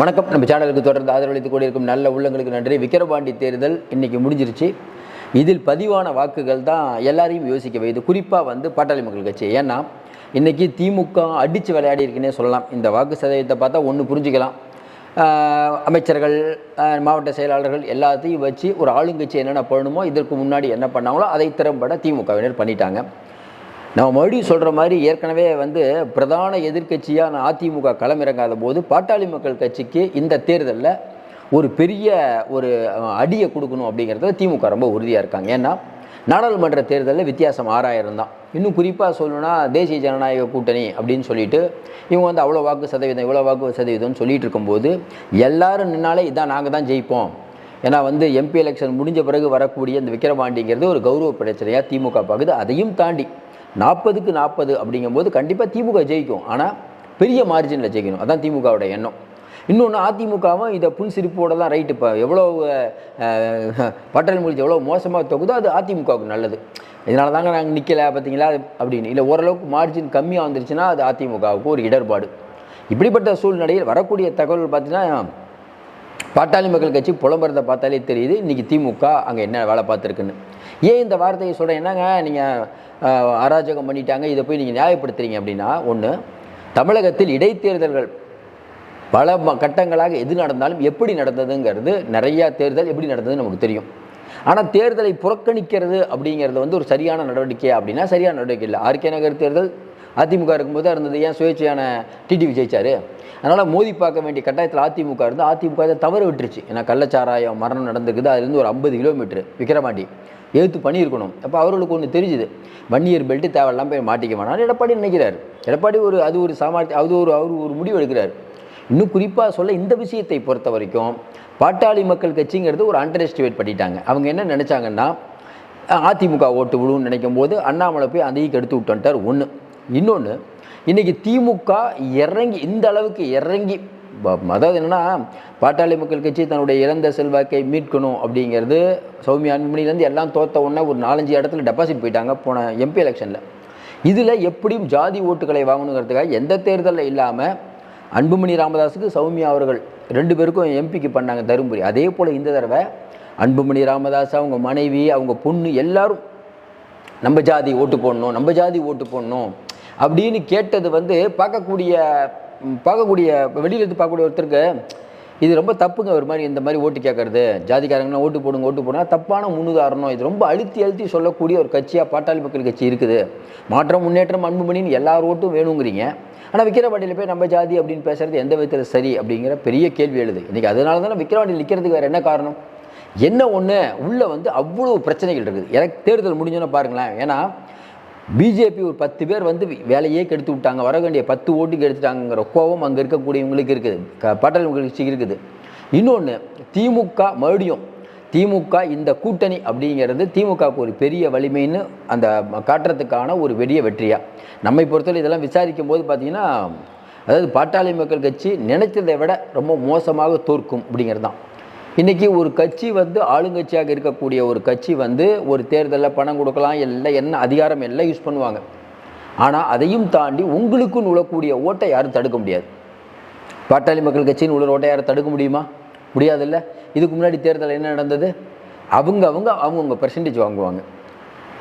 வணக்கம். நம்ம சேனலுக்கு தொடர்ந்து ஆதரவளித்து கொண்டிருக்கும் நல்ல உள்ளங்களுக்கு நன்றி. விக்கிரவாண்டி தேர்தல் இன்னைக்கு முடிஞ்சிருச்சு. இதில் பதிவான வாக்குகள் தான் எல்லாரையும் யோசிக்க வைது குறிப்பாக வந்து பாட்டாளி மக்கள் கட்சி. ஏன்னா இன்றைக்கி திமுக அடித்து விளையாடி இருக்குன்னே சொல்லலாம். இந்த வாக்கு சதவீதத்தை பார்த்தா ஒன்று புரிஞ்சுக்கலாம். அமைச்சர்கள் மாவட்ட செயலாளர்கள் எல்லாத்தையும் வச்சு ஒரு ஆளுங்கட்சி என்னென்ன பண்ணணுமோ இதற்கு முன்னாடி என்ன பண்ணாங்களோ அதை திறம்பட திமுகவினர் பண்ணிட்டாங்க. நம்ம மறுபடியும் சொல்கிற மாதிரி ஏற்கனவே வந்து பிரதான எதிர்க்கட்சியான அதிமுக களமிறங்காத போது பாட்டாளி மக்கள் கட்சிக்கு இந்த தேர்தலில் ஒரு பெரிய ஒரு அடியை கொடுக்கணும் அப்படிங்கிறதுல திமுக ரொம்ப உறுதியாக இருக்காங்க. ஏன்னா நாடாளுமன்ற தேர்தலில் வித்தியாசம் ஆறாயிரம் தான். இன்னும் குறிப்பாக சொல்லணும்னா தேசிய ஜனநாயக கூட்டணி அப்படின்னு சொல்லிட்டு இவங்க வந்து அவ்வளோ வாக்கு சதவீதம் இவ்வளோ வாக்கு சதவீதம்னு சொல்லிட்டு இருக்கும்போது எல்லாரும் நின்னாலே இதான் நாங்கள் தான் ஜெயிப்போம். ஏன்னா வந்து எம்பி எலெக்ஷன் முடிஞ்ச பிறகு வரக்கூடிய இந்த விக்கிரவாண்டிங்கிறது ஒரு கௌரவ பிரச்சனையாக திமுக பார்க்குது அதையும் தாண்டி நாற்பதுக்கு நாற்பது அப்படிங்கும்போது கண்டிப்பாக திமுக ஜெயிக்கும். ஆனால் பெரிய மார்ஜினில் ஜெயிக்கணும். அதான் திமுகவோட எண்ணம். இன்னொன்று அதிமுகவும் இதை புன்சிரிப்போட தான் ரைட்டு இப்போ எவ்வளோ பட்டல் மொழி எவ்வளோ மோசமாக தொகுதோ அது அதிமுகவுக்கு நல்லது. இதனால தாங்க நாங்கள் நிற்கலை பார்த்தீங்களா அப்படின்னு. இல்லை ஓரளவுக்கு மார்ஜின் கம்மியாக வந்துருச்சுன்னா அது அதிமுகவுக்கு ஒரு இடர்பாடு. இப்படிப்பட்ட சூழ்நிலையில் வரக்கூடிய தகவல் பார்த்தீங்கன்னா பாட்டாளி மக்கள் கட்சி புலம்புறதை பார்த்தாலே தெரியுது. இன்றைக்கி திமுக அங்கே என்ன வேலை பார்த்துருக்குன்னு. ஏன் இந்த வார்த்தையை சொல்கிறேன் என்னங்க? நீங்கள் அராஜகம் பண்ணிட்டாங்க. இதை போய் நீங்கள் நியாயப்படுத்துறீங்க அப்படின்னா ஒன்று தமிழகத்தில் இடைத்தேர்தல்கள் பல ம- கட்டங்களாக எது நடந்தாலும் எப்படி நடந்ததுங்கிறது நிறையா தேர்தல் எப்படி நடந்ததுன்னு நமக்கு தெரியும். ஆனால் தேர்தலை புறக்கணிக்கிறது அப்படிங்கிறது வந்து ஒரு சரியான நடவடிக்கை அப்படின்னா சரியான நடவடிக்கை இல்லை. ஆர்கே நகர் தேர்தல் அதிமுக இருக்கும்போது இருந்தது ஏன் சுயேட்சையான டிடிவி ஜெயிச்சார்? அதனால் மோதி பார்க்க வேண்டிய கட்டாயத்தில் அதிமுக இருந்து அதிமுக இதை தவறு விட்டுருச்சு. ஏன்னா கள்ளச்சாராயம் மரணம் நடந்திருக்குது. அதுலேருந்து ஒரு ஐம்பது கிலோமீட்டர் விக்கிரமாண்டி எழுத்து பண்ணியிருக்கணும் அப்போ அவர்களுக்கு ஒன்று தெரிஞ்சுது. வன்னியர் பெல்ட்டு தேவையில்லாமல் போய் மாட்டிக்க வேணாம் எடப்பாடி நினைக்கிறார். எடப்பாடி ஒரு அது ஒரு சாமர்த்தி அது ஒரு அவர் ஒரு முடிவு எடுக்கிறார். இன்னும் குறிப்பாக சொல்ல இந்த விஷயத்தை பொறுத்த வரைக்கும் பாட்டாளி மக்கள் கட்சிங்கிறது ஒரு அண்டர் எஸ்டிமேட் பண்ணிட்டாங்க. அவங்க என்ன நினச்சாங்கன்னா அதிமுக ஓட்டு விழுன்னு நினைக்கும் போது அண்ணாமலை போய் அதையும் கெடுத்து விட்டுட்டார் ஒன்று இன்னொன்று இன்றைக்கி திமுக இறங்கி இந்த அளவுக்கு இறங்கி ப- அதாவது என்னென்னா பாட்டாளி மக்கள் கட்சி தன்னுடைய இழந்த செல்வாக்கை மீட்கணும் அப்படிங்கிறது சௌமியா அன்புமணிலேருந்து எல்லாம் தோத்த உடனே ஒரு நாலஞ்சு இடத்துல டெபாசிட் போயிட்டாங்க போன எம்பி எலெக்ஷனில் இதில் எப்படியும் ஜாதி ஓட்டுகளை வாங்கணுங்கிறதுக்காக எந்த தேர்தலில் இல்லாமல் அன்புமணி ராமதாஸுக்கு சௌமியா அவர்கள் ரெண்டு பேருக்கும் எம்பிக்கு பண்ணாங்க தருமபுரி. அதே போல் இந்த தடவை அன்புமணி ராமதாஸ் அவங்க மனைவி அவங்க பொண்ணு எல்லாரும் நம்ம ஜாதி ஓட்டு போடணும் நம்ம ஜாதி ஓட்டு போடணும் அப்படின்னு கேட்டது வந்து பார்க்கக்கூடிய பார்க்கக்கூடிய வெளியிலேருந்து பார்க்கக்கூடிய ஒருத்தருக்கு இது ரொம்ப தப்புங்க ஒரு மாதிரி இந்த மாதிரி ஓட்டு கேட்கறது. ஜாதிக்காரங்களாம் ஓட்டு போடுங்க ஓட்டு போடுங்க. தப்பான முன்னுதாரணம். இது ரொம்ப அழுத்தி அழுத்தி சொல்லக்கூடிய ஒரு கட்சியாக பாட்டாளி மக்கள் கட்சி இருக்குது. மாற்றம் முன்னேற்றம் அன்புமணின்னு எல்லார் ஓட்டும் வேணுங்கிறீங்க. ஆனால் விக்கிரவாண்டியில் போய் நம்ம ஜாதி அப்படின்னு பேசுறது எந்த விதத்தில் சரி அப்படிங்கிற பெரிய கேள்வி எழுது. இன்றைக்கி அதனால தானே விக்கிரவாண்டியில் நிற்கிறதுக்கு வேறு என்ன காரணம்? என்ன ஒன்று உள்ளே வந்து அவ்வளோ பிரச்சனைகள் இருக்குது. எனக்கு தேர்தல் முடிஞ்சோன்னு பாருங்களேன். ஏன்னா பிஜேபி ஒரு பத்து பேர் வந்து வேலையே கெடுத்து விட்டாங்க. வர வேண்டிய பத்து ஓட்டுக்கு எடுத்துட்டாங்கிற கோபம் அங்கே இருக்கக்கூடியவங்களுக்கு இருக்குது. க- பாட்டாளி மக்கள் கட்சிக்கு இருக்குது. இன்னொன்று திமுக மறுபடியும் திமுக இந்த கூட்டணி அப்படிங்கிறது திமுகவுக்கு ஒரு பெரிய வலிமைன்னு அந்த காட்டுறதுக்கான ஒரு பெரிய வெற்றியாக நம்மை பொறுத்தவரை இதெல்லாம் விசாரிக்கும் போது பார்த்திங்கன்னா அதாவது பாட்டாளி மக்கள் கட்சி நினைத்ததை விட ரொம்ப மோசமாக தோற்கும் அப்படிங்கிறது தான் இன்றைக்கி ஒரு கட்சி வந்து ஆளுங்கட்சியாக இருக்கக்கூடிய ஒரு கட்சி வந்து ஒரு தேர்தலில் பணம் கொடுக்கலாம் எல்லாம் என்ன அதிகாரம் எல்லாம் யூஸ் பண்ணுவாங்க. ஆனால் அதையும் தாண்டி உங்களுக்கு உழக்கூடிய ஓட்டை யாரும் தடுக்க முடியாது. பாட்டாளி மக்கள் கட்சின்னு உள்ள ஓட்டை யாரும் தடுக்க முடியுமா? முடியாதுல்ல. இதுக்கு முன்னாடி தேர்தல் என்ன நடந்தது? அவங்க அவங்க அவங்கவுங்க பெர்சன்டேஜ் வாங்குவாங்க.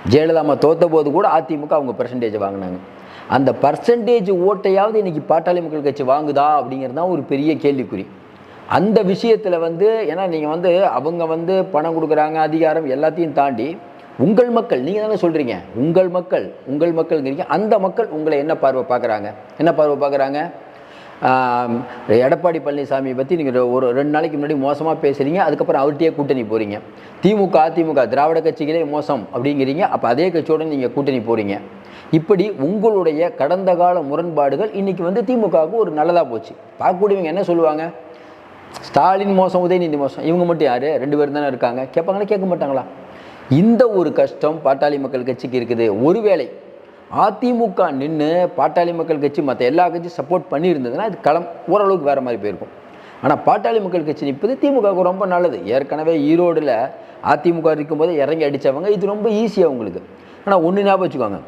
ஜெயலலிதா அம்மா தோத்த போது கூட அதிமுக அவங்க பெர்சன்டேஜ் வாங்கினாங்க. அந்த பர்சன்டேஜ் ஓட்டையாவது இன்றைக்கி பாட்டாளி மக்கள் கட்சி வாங்குதா அப்படிங்கிறது தான் ஒரு பெரிய கேள்விக்குறி. அந்த விஷயத்தில் வந்து ஏன்னா நீங்கள் வந்து அவங்க வந்து பணம் கொடுக்குறாங்க அதிகாரம் எல்லாத்தையும் தாண்டி உங்கள் மக்கள் நீங்கள் தானே சொல்கிறீங்க உங்கள் மக்கள் உங்கள் மக்கள்ங்கிறீங்க அந்த மக்கள் உங்களை என்ன பார்வை பார்க்குறாங்க? என்ன பார்வை பார்க்குறாங்க? எடப்பாடி பழனிசாமியை பற்றி நீங்கள் ஒரு ரெண்டு நாளைக்கு முன்னாடி மோசமாக பேசுகிறீங்க அதுக்கப்புறம் அவர்கிட்டயே கூட்டணி போகிறீங்க திமுக அதிமுக திராவிட கட்சிகளே மோசம் அப்படிங்கிறீங்க அப்போ அதே கட்சியோட நீங்கள் கூட்டணி போகிறீங்க இப்படி உங்களுடைய கடந்த கால முரண்பாடுகள் இன்றைக்கி வந்து திமுகவுக்கு ஒரு நல்லதாக போச்சு. பார்க்கக்கூடியவங்க என்ன சொல்லுவாங்க? ஸ்டாலின் மோசம் உதயநிதி மோசம் இவங்க மட்டும் யார்? ரெண்டு பேரும் தானே இருக்காங்க. கேட்பாங்களா கேட்க மாட்டாங்களா? இந்த ஒரு கஷ்டம் பாட்டாளி மக்கள் கட்சிக்கு இருக்குது. ஒருவேளை அதிமுக நின்று பாட்டாளி மக்கள் கட்சி மற்ற எல்லா கட்சியும் சப்போர்ட் பண்ணியிருந்ததுன்னா அது களம் ஓரளவுக்கு வேறு மாதிரி போயிருக்கும். ஆனால் பாட்டாளி மக்கள் கட்சி நிற்பது திமுகவுக்கு ரொம்ப நல்லது. ஏற்கனவே ஈரோடில் அதிமுக இருக்கும்போது இறங்கி அடித்தவங்க இது ரொம்ப ஈஸியாக உங்களுக்கு. ஆனால் ஒன்று ஞாபகம் வச்சுக்கோங்க.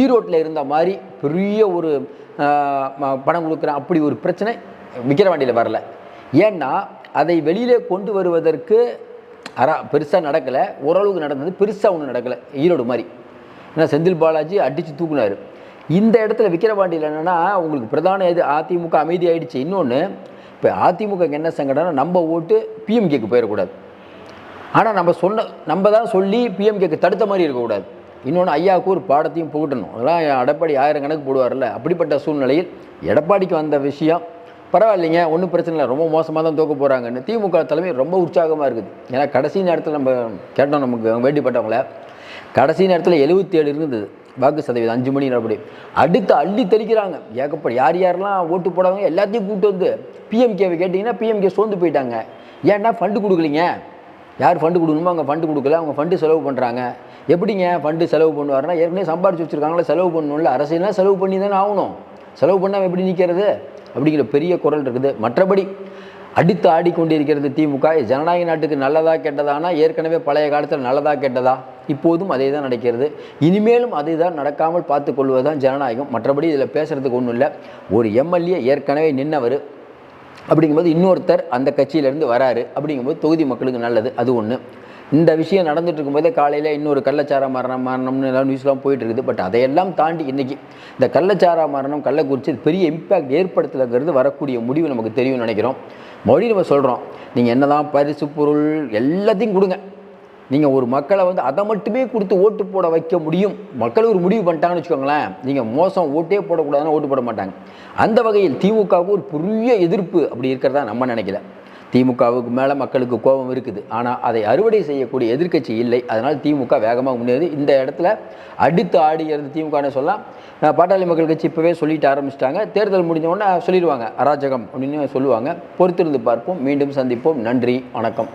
ஈரோட்டில் இருந்த மாதிரி பெரிய ஒரு பணம் கொடுக்குறேன் அப்படி ஒரு பிரச்சனை விக்கிரவாண்டியில் வரல. ஏன்னா அதை வெளியிலே கொண்டு வருவதற்கு அரா பெருசாக நடக்கலை. ஓரளவுக்கு நடந்தது பெருசாக ஒன்றும் நடக்கலை. ஈரோடு மாதிரி. ஏன்னா செந்தில் பாலாஜி அடித்து தூக்குனாரு. இந்த இடத்துல விக்கிரவாண்டியில் என்னென்னா உங்களுக்கு பிரதான இது அதிமுக அமைதி ஆகிடுச்சு இன்னொன்று இப்போ அதிமுக என்ன சங்கடம்னா நம்ம ஓட்டு பிஎம்கேக்கு போயிடக்கூடாது. ஆனால் நம்ம சொன்ன நம்ம தான் சொல்லி பிஎம்கேக்கு தடுத்த மாதிரி இருக்கக்கூடாது. இன்னொன்று ஐயாவுக்கு ஒரு பாடத்தையும் புகட்டணும். அதெல்லாம் எடப்பாடி ஆயிரம் கணக்கு போடுவார்ல. அப்படிப்பட்ட சூழ்நிலையில் எடப்பாடிக்கு வந்த விஷயம் பரவாயில்லைங்க ஒன்றும் பிரச்சனை இல்லை. ரொம்ப மோசமாக தான் தோக்க போகிறாங்கன்னு திமுக தலைமை ரொம்ப உற்சாகமாக இருக்குது. ஏன்னா கடைசி நேரத்தில் நம்ம கேட்டோம் நமக்கு வேண்டிப்பட்டவங்கள. கடைசி நேரத்தில் எழுபத்தி ஏழு இருந்தது. வாக்கு சதவீதம் அஞ்சு மணி அப்படி அடுத்து அள்ளி தெளிக்கிறாங்க. ஏகப்பட யார் யாரெல்லாம் ஓட்டு போடாதவங்க எல்லாத்தையும் கூப்பிட்டு வந்து பிஎம்கேவை கேட்டிங்கன்னா பிஎம்கே சோர்ந்து போயிட்டாங்க. ஏன்னா ஃபண்டு கொடுக்கலிங்க. யார் ஃபண்டு கொடுக்கணுமோ அவங்க ஃபண்டு கொடுக்கல. அவங்க ஃபண்டு செலவு பண்ணுறாங்க எப்படிங்க ஃபண்டு செலவு பண்ணுவார்னா ஏற்கனவே சம்பாரிச்சு வச்சுருக்காங்களா செலவு பண்ணணும்ல. அரசியல்லாம் செலவு பண்ணி தானே ஆகணும். செலவு பண்ணாமல் எப்படி நிற்கிறது அப்படிங்கிற பெரிய குரல் இருக்குது. மற்றபடி அடித்து ஆடிக்கொண்டிருக்கிறது திமுக ஜனநாயக நாட்டுக்கு நல்லதா கெட்டதானா ஏற்கனவே பழைய காலத்தில் நல்லதா கெட்டதா? இப்போதும் அதே தான் நடக்கிறது. இனிமேலும் அதை தான் நடக்காமல் பார்த்து கொள்வதுதான் ஜனநாயகம். மற்றபடி இதில் பேசுகிறதுக்கு ஒன்றும் இல்லை. ஒரு எம்எல்ஏ ஏற்கனவே நின்னவர் அப்படிங்கும்போது இன்னொருத்தர் அந்த கட்சியிலேருந்து வராரு அப்படிங்கும்போது தொகுதி மக்களுக்கு நல்லது. அது ஒன்று இந்த விஷயம் நடந்துட்டு இருக்கும்போதே காலையில் இன்னொரு கள்ளச்சாரா மரணம் மரணம்னு எல்லாம் நியூஸ்லாம் போயிட்டு இருக்குது பட் அதையெல்லாம் தாண்டி இன்றைக்கி இந்த கள்ளச்சாரா மரணம் கள்ளக்குறிச்சி பெரிய இம்பேக்ட் ஏற்படுத்தலைங்கிறது வரக்கூடிய முடிவு நமக்கு தெரியும்னு நினைக்கிறோம். மொழி நம்ம சொல்கிறோம் நீங்கள் என்னதான் பரிசு பொருள் எல்லாத்தையும் கொடுங்க. நீங்கள் ஒரு மக்களை வந்து அதை மட்டுமே கொடுத்து ஓட்டு போட வைக்க முடியும். மக்கள் ஒரு முடிவு பண்ணிட்டாங்கன்னு வச்சுக்கோங்களேன். நீங்கள் மோசம் ஓட்டே போடக்கூடாதுன்னு ஓட்டு போட மாட்டாங்க. அந்த வகையில் திமுகவுக்கு ஒரு பெரிய எதிர்ப்பு அப்படி இருக்கிறதா நம்ம நினைக்கல. திமுகவுக்கு மேலே மக்களுக்கு கோபம் இருக்குது. ஆனால் அதை அறுவடை செய்யக்கூடிய எதிர்க்கட்சி இல்லை. அதனால் திமுக வேகமாக முன்னேறுது. இந்த இடத்துல அடித்து ஆடுகிறது திமுகன்னு சொல்லலாம். பாட்டாளி மக்கள் கட்சி இப்போவே சொல்லிட்டு ஆரம்பிச்சிட்டாங்க. தேர்தல் முடிஞ்ச உடனே சொல்லிடுவாங்க. அராஜகம் அப்படின்னு சொல்லுவாங்க. பொறுத்திருந்து பார்ப்போம். மீண்டும் சந்திப்போம். நன்றி. வணக்கம்.